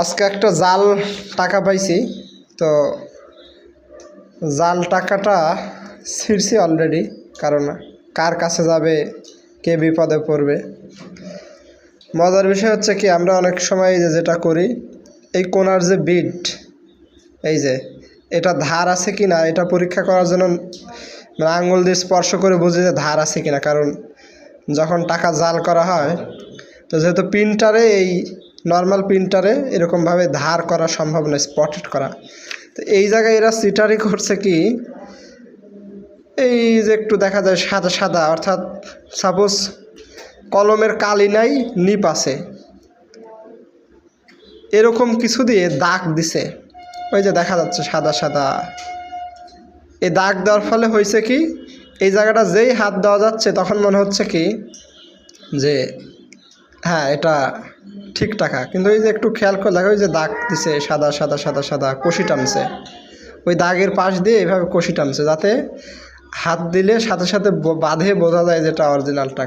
আজকে একটা জাল টাকা পাইছি, তো জাল টাকাটা ছিঁড়ছি অলরেডি কারণ কার কাছে যাবে, কে বিপদে পড়বে। মজার বিষয় হচ্ছে কি, আমরা অনেক সময় যে যেটা করি, এই কোনার যে বিট এই যে এটা ধার আছে কি না এটা পরীক্ষা করার জন্য মানে আঙুল দিয়ে স্পর্শ করে বুঝি যে ধার আছে কি না কারণ যখন টাকা জাল করা হয়, তো যেহেতু প্রিন্টারে এই নর্মাল প্রিন্টারে এরকমভাবে ধার করা সম্ভব নয় স্পটেড করা। তো এই জায়গায় এরা সিটারি করছে কি? এই যে একটু দেখা যায় সাদা সাদা, অর্থাৎ সাপোজ কলমের কালি নাই নিপ আছে। এরকম কিছু দিয়ে দাগ দিছে। ওই যে দেখা যাচ্ছে সাদা সাদা। এই দাগ দেওয়ার ফলে হয়েছে কি? এই জায়গাটা যেই হাত দেওয়া যাচ্ছে, তখন মনে হচ্ছে কি? যে হ্যাঁ এটা ঠিক টাকা। কিন্তু ওই যে একটু খেয়াল করে দেখো, ওই যে দাগ দিছে, সাদা সাদা সাদা সাদা, কষি টানছে। ওই দাগের পাশ দিয়ে এভাবে কষি টানছে, যাতে হাত দিলে সাথে সাথে বাঁধে বোঝা যায় যেটা অরিজিনাল টাকা।